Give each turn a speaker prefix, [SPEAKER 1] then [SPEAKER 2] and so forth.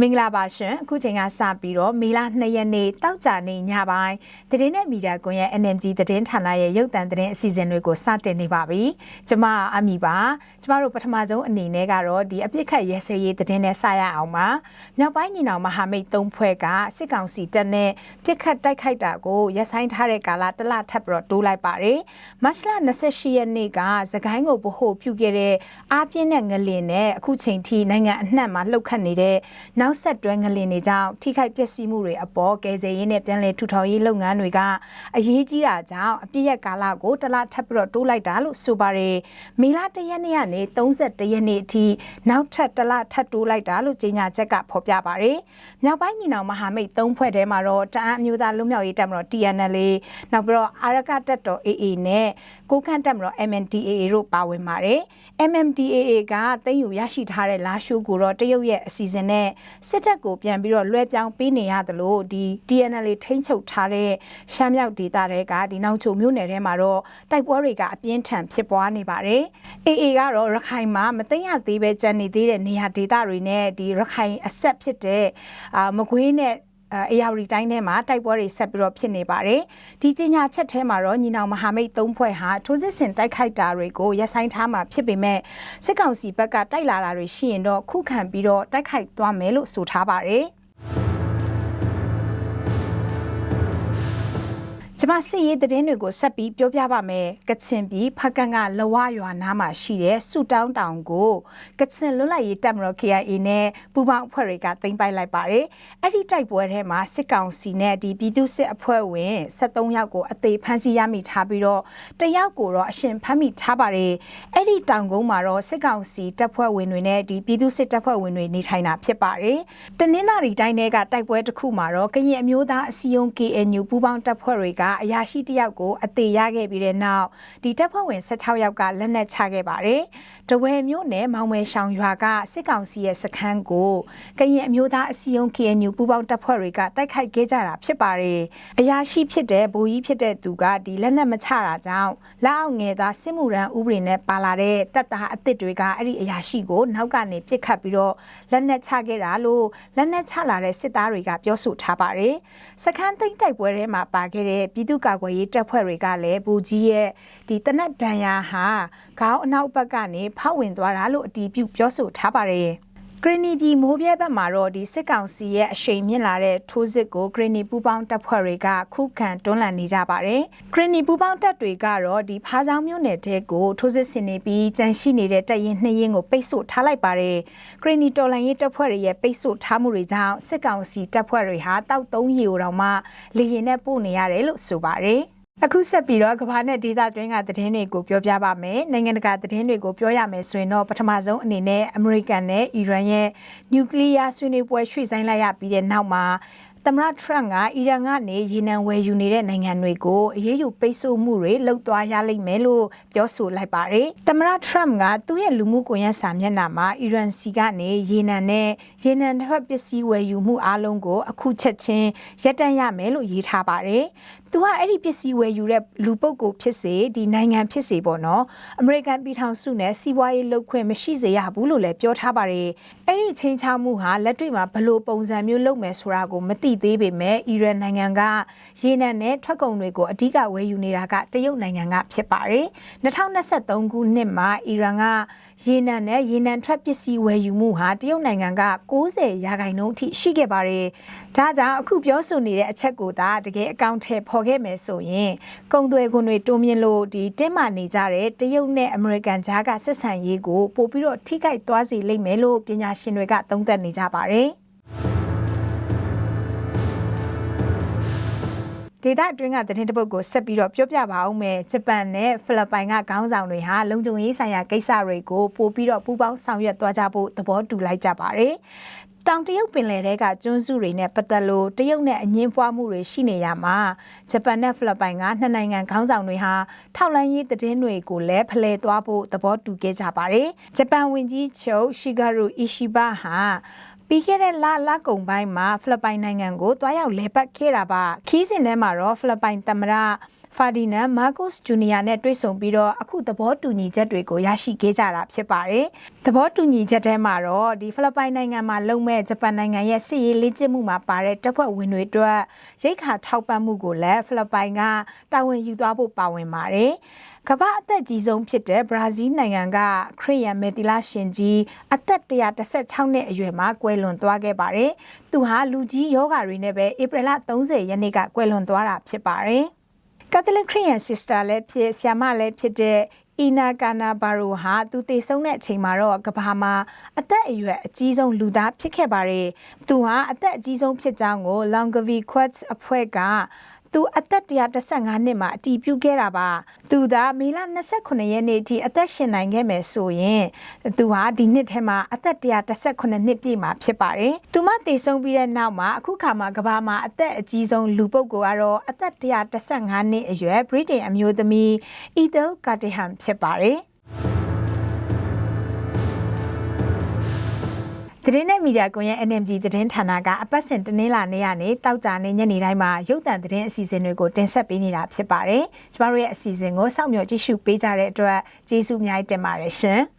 [SPEAKER 1] မင်္ဂလာပါရှင်အခုချိန်ကစပြီးတော့မေလ2ရက်နေ့တောက်ကြနေ့ညပိုင်းသတင်းနဲ့မီဒီယာကွန်ရဲ့ NMG သတင်းဌာနရဲ့ရုပ်သံသတင်းအစီအစဉ်တွေကိုစတင်နေပါပြီ။ကျွန်မအမီပါ။ကျွန်မတို့ပထမဆုံးအနေနဲ့ကတော့ဒီအပြစ်ခတ်ရဲစဲရေးသတင်းနဲ့စရအောင်ပါ။မြောက်ပိုင်းညီနောင်မဟာမိတ်၃ဖွဲ့ကစစ်ကောင်စီတပ်နဲ့ပြစ်ခတ်တိုက်ခိုက်တာကိုရပ်ဆိုင်းထားတဲ့ကာလတစ်လထပ်ပြီးတော့တိုးလိုက်ပါတယ်။မတ်လ28ရက်နေ့ကသခိုင်းကိုဗဟိုပြုခဲ့တဲ့အားပြင်းတဲ့ငလင်နဲ့အခုချိန်ထိနိုင်ငံအနှံ့မှာလှုပ်ခတ်နေတဲ့နောက်ဆက်တွဲငလင်တွေကြောင့်ထိခိုက်ပျက်စီးမှုတွေအပေါ်ကယ်ဆယ်ရေးနဲ့ပြန်လည်ထူထောင်ရေးလုပ်ငန်းတွေကအရေးကြီးတာကြောင့်အပြည့်ရက်ကာလကိုတစ်လထပ်ပြီးတော့တိုးလိုက်တာလို့ဆိုပါတယ်။မေလ၁ရက်နေ့ကနေ31ရက်နေ့အထိနောက်ထပ်တစ်လထပ်တိုးလိုက်တာလို့ကြေညာချက်ကဖော်ပြပါတယ်။မြောက်ပိုင်းညီနောင်မဟာမိတ်၃ဖွဲ့ထဲမှာတော့တအန်းအမျိုးသားလွတ်မြောက်ရေးတပ်မတော် TNL နောက်ပြီးတော့အာရကတပ်တော် AA နဲ့ကိုခန့်တပ်မတော် MNDAA တို့ပါဝင်ပါတယ်။ MNDAA ကသိမ်းယူရရှိထားတဲ့လာရှိုးကိုတော့တရုတ်ရဲ့အစီအစဉ်နဲ့စစ်တပ်ကိုပြန်ပြီးတော့လွှဲပြောင်းပေးနေရသလိုဒီ DNL ထိန်းချုပ်ထားတဲ့ရှမ်းမြောက်ဒေသတွေကဒီနောက်ချိုမြို့နယ်ထဲမှာတော့တိုက်ပွဲတွေကအပြင်းထန်ဖြစ်ပွားနေပါတယ်။ AA ကတော့ရခိုင်မှာမသိရသေးပဲကြံနေသေးတဲ့နေရာဒေသတွေနဲ့ဒီရခိုင်အဆက်ဖြစ်တဲ့အာမကွေးနဲ့ အေယာရီတိုင်းထဲမှာတိုက်ပွဲတွေဆက်ပြီးတော့ဖြစ်နေပါတယ်။ဒီကြေညာချက်ထဲမှာတော့ညီနောင်မဟာမိတ်၃ဖွဲ့ဟာထိုးစစ်ဆင်တိုက်ခိုက်တာတွေကိုရပ်ဆိုင်းထားမှာဖြစ်ပေမဲ့စစ်ကောင်စီဘက်ကတိုက်လာတာတွေရှိရင်တော့ခုခံပြီးတော့တိုက်ခိုက်သွားမယ်လို့ဆိုထားပါတယ်။ ကျမစစ်ရေးသတင်းတွေကိုဆက်ပြီးပြောပြပါမယ်။ကချင်ပြည်ဖကန်ကလဝရွာနားမှာရှိတဲ့ဆူတောင်းတောင်ကိုကချင်လွတ်လပ်ရေးတပ်မတော် KIA နဲ့ပူးပေါင်းအဖွဲ့တွေကသိမ်းပိုက်လိုက်ပါတယ်။အဲ့ဒီတိုက်ပွဲထဲမှာစစ်ကောင်စီနဲ့ဒီပြည်သူစစ်အဖွဲ့ဝင်73ယောက်ကိုအသေးဖမ်းဆီးရမိထားပြီးတော့တယောက်ကိုတော့အရှင်ဖမ်းမိထားပါတယ်။အဲ့ဒီတောင်ကုန်းမှာတော့စစ်ကောင်စီတပ်ဖွဲ့ဝင်တွေနဲ့ဒီပြည်သူစစ်တပ်ဖွဲ့ဝင်တွေနေထိုင်တာဖြစ်ပါတယ်။တနင်္သာရီတိုင်းထဲကတိုက်ပွဲတစ်ခုမှာတော့ကရင်အမျိုးသားအစည်းအရုံး KNU ပူးပေါင်းတပ်ဖွဲ့တွေကအရာရှိတယောက်ကိုအသေးရခဲ့ပြီးတဲ့နောက်ဒီတပ်ဖွဲ့ဝင်16ယောက်ကလက်နက်ချခဲ့ပါတယ်။တဝယ်မြို့နယ်မောင်မဲရှောင်ရွာကစစ်ကောင်စီရဲ့စခန်းကိုကရင်အမျိုးသားအစည်းအရုံး KNU ပူးပေါင်းတပ်ဖွဲ့တွေကတိုက်ခိုက်ခဲ့ကြတာဖြစ်ပါတယ်။အရာရှိဖြစ်တဲ့ဗိုလ်ကြီးဖြစ်တဲ့သူကဒီလက်နက်မချတာကြောင့်လက်အောက်ငယ်သားစစ်မှုရန်ဥပဒေနဲ့ပါလာတဲ့တပ်သားအစ်စ်တွေကအဲ့ဒီအရာရှိကိုနောက်ကနေပြစ်ခတ်ပြီးတော့လက်နက်ချခဲ့တာလို့လက်နက်ချလာတဲ့စစ်သားတွေကပြောဆိုထားပါတယ်။စခန်းသိမ်းတိုက်ပွဲထဲမှာပါခဲ့တဲ့ပြည်သူ့ကာကွယ်ရေးတပ်ဖွဲ့တွေကလည်းဘူကြီးရဲ့ဒီတနက်ဒဏ်ရာဟာခေါင်းအနောက်ဘက်ကနေဖောက်ဝင်သွားတာလို့အတီးပြုပြောဆိုထားပါတယ် ဂရနီပြည်မိုးပြဲဘက်မှာတော့ဒီစစ်ကောင်စီရဲ့အရှိန်မြင့်လာတဲ့ထိုးစစ်ကိုဂရနီပူပေါင်းတပ်ဖွဲ့တွေကခုခံတွန်းလှန်နေကြပါတယ်။ဂရနီပူပေါင်းတပ်တွေကတော့ဒီဖားဆောင်မြို့နယ်တဲကိုထိုးစစ်ဆင်နေပြီးကြန့်ရှိနေတဲ့တပ်ရင်းနှစ်ရင်းကိုပိတ်ဆို့ထားလိုက်ပါတယ်။ဂရနီတော်လန်ရေးတပ်ဖွဲ့တွေရဲ့ပိတ်ဆို့ထားမှုတွေကြောင့်စစ်ကောင်စီတပ်ဖွဲ့တွေဟာတောက်သုံးရီကိုတောင်မှလေရင်နဲ့ပို့နေရတယ်လို့ဆိုပါတယ်။ အခုဆက်ပြီးတော့ကမ္ဘာနဲ့ဒေသတွင်းကသတင်းတွေကိုပြောပြပါမယ်။နိုင်ငံတကာသတင်းတွေကိုပြောရမယ်ဆိုရင်တော့ပထမဆုံးအနေနဲ့အမေရိကန်နဲ့အီရန်ရဲ့နျူကလ িয়ার ဆွေးနွေးပွဲရွှေ့ဆိုင်းလိုက်ရပြီးတဲ့နောက်မှာ သမ္မတထရန့်ကအီရန်ကနေရေနံဝယ်ယူနေတဲ့နိုင်ငံတွေကိုအရေးယူပိတ်ဆို့မှုတွေလှုပ်သွားရလိမ့်မယ်လို့ပြောဆိုလိုက်ပါတယ်။သမ္မတထရန့်ကသူ့ရဲ့လူမှုကွန်ရက်စာမျက်နှာမှာအီရန်စီကနေရေနံနဲ့ရေနံတစ်ဖက်ပစ္စည်းဝယ်ယူမှုအလုံးကိုအခုချက်ချင်းရပ်တန့်ရမယ်လို့ရေးထားပါတယ်။သူကအဲ့ဒီပစ္စည်းဝယ်ယူတဲ့လူပုဂ္ဂိုလ်ဖြစ်စေဒီနိုင်ငံဖြစ်စေပေါ့နော်အမေရိကန်ပြည်ထောင်စုနဲ့စီးပွားရေးလုပ်ခွင့်မရှိစေရဘူးလို့လည်းပြောထားပါတယ်အဲ့ဒီချင်းချောက်မှုဟာလက်တွေ့မှာဘလို့ပုံစံမျိုးလုပ်မယ်ဆိုတာကိုမသိသေးပေမဲ့အီရန်နိုင်ငံကရေနံနဲ့ထွက်ကုန်တွေကိုအဓိကဝယ်ယူနေတာကတရုတ်နိုင်ငံကဖြစ်ပါတယ်2023ခုနှစ်မှာအီရန်ကရေနံနဲ့ရေနံထွက်ပစ္စည်းဝယ်ယူမှုဟာတရုတ်နိုင်ငံက90ရာခိုင်နှုန်းအထိရှိခဲ့ပါတယ်ဒါကြောင့်အခုပြောဆိုနေတဲ့အချက်ကိုသာတကယ်အကောင့်ထဲပေါ်ခဲ့မယ်ဆိုရင်ကုံသွယ်ခွန်တွေတိုးမြင့်လို့ဒီတင်းမာနေကြတဲ့တရုတ်နဲ့အမေရိကန်ကြားကဆက်ဆံရေးကိုပို့ပြီးတော့ထိခိုက်သွားစေလိမ့်မယ်လို့ပညာရှင်တွေကသုံးသပ်နေကြပါတယ် ဒေသအတွင်းကသတင်းတပုတ်ကိုဆက်ပြီးတော့ပြောပြပါအောင်မယ်ဂျပန်နဲ့ဖိလစ်ပိုင်ကခေါင်းဆောင်တွေဟာလုံခြုံရေးဆိုင်ရာကိစ္စတွေကိုပို့ပြီးတော့ပူးပေါင်းဆောင်ရွက်သွားကြဖို့သဘောတူလိုက်ကြပါတယ်တောင်တရုတ်ပင်လယ်ထဲကကျွန်းစုတွေနဲ့ပတ်သက်လို့တရုတ်နဲ့အငင်းပွားမှုတွေရှိနေရမှာဂျပန်နဲ့ဖိလစ်ပိုင်ကနှစ်နိုင်ငံခေါင်းဆောင်တွေဟာထောက်လန်းရေးသတင်းတွေကိုလည်းဖလှယ်သွားဖို့သဘောတူခဲ့ကြပါတယ်။ဂျပန်ဝန်ကြီးချုပ်ရှီဂါရူအီရှိဘဟာ ပြီးခဲ့တဲ့လလကုံပိုင်းမှာဖိလစ်ပိုင်နိုင်ငံကိုတွားရောက်လဲပတ်ခဲ့တာပါခီးစဉ်ထဲမှာတော့ဖိလစ်ပိုင်သမ္မတ ဖာဒီနန်မာကုစ်ဂျူနီယာနဲ့တွေ့ဆုံပြီးတော့အခုသဘောတူညီချက်တွေကိုရရှိခဲ့ကြတာဖြစ်ပါတယ်။သဘောတူညီချက်ထဲမှာတော့ဒီဖိလစ်ပိုင်နိုင်ငံမှာလုံမဲ့ဂျပန်နိုင်ငံရဲ့စစ်ရေးလေ့ကျင့်မှုမှာပါတဲ့တပ်ဖွဲ့ဝင်တွေအတွက်ရိတ်ခါထောက်ပံ့မှုကိုလည်းဖိလစ်ပိုင်ကတာဝန်ယူသွားဖို့ပါဝင်ပါတယ်။ကမ္ဘာအသက်ကြီးဆုံးဖြစ်တဲ့ဘရာဇီးနိုင်ငံကခရစ်ယာန်မေတီလာရှင်ကြီးအသက်116နှစ်အရွယ်မှာကွယ်လွန်သွားခဲ့ပါတယ်။သူဟာလူကြီးယောဂါတွေနဲ့ပဲဧပြီလ30ရက်နေ့ကကွယ်လွန်သွားတာဖြစ်ပါတယ်။ ကက်သလစ်ခရစ်ယာန်စစ္စတာလည်းဖြစ်ဆ iam မလည်းဖြစ်တဲ့အီနာကာနာဘာရိုဟာသူတည်ဆုံးတဲ့အချိန်မှာတော့ကဘာမှာအသက်အရွယ်အကြီးဆုံးလူသားဖြစ်ခဲ့ပါတယ်။သူဟာအသက်အကြီးဆုံးဖြစ်ကြောင်းကို Longavi Quest အဖွဲ့က သူအသက်115နှစ်မှာအတည်ပြုခဲ့တာပါ။သူသာမေလ29ရက်နေ့အထိအသက်ရှင်နိုင်ခဲ့မယ်ဆိုရင်သူဟာဒီနှစ်ထဲမှာအသက်118နှစ်ပြည့်မှာဖြစ်ပါတယ်။သူမတည်ဆုံးပြီးတဲ့နောက်မှာအခုခါမှာကဘာမှာအသက်အကြီးဆုံးလူပုဂ္ဂိုလ်ကတော့အသက်115နှစ်အရွယ်ဗြိတိန်အမျိုးသမီးအီဒယ်ကာတီဟမ်ဖြစ်ပါတယ်။ သတင်းနဲ့မီဒီယာကွန်ရဲ့ NMG သတင်းဌာနကအပတ်စဉ်တနင်္လာနေ့ကနေတောက်ကြနေညနေတိုင်းမှာရုပ်သံသတင်းအစီအစဉ်တွေကိုတင်ဆက်ပေးနေတာဖြစ်ပါတယ်။ကျမတို့ရဲ့အစီအစဉ်ကိုစောင့်မျှော်ကြည့်ရှုပေးကြတဲ့အတွက်ကျေးဇူးအများကြီးတင်ပါတယ်ရှင်။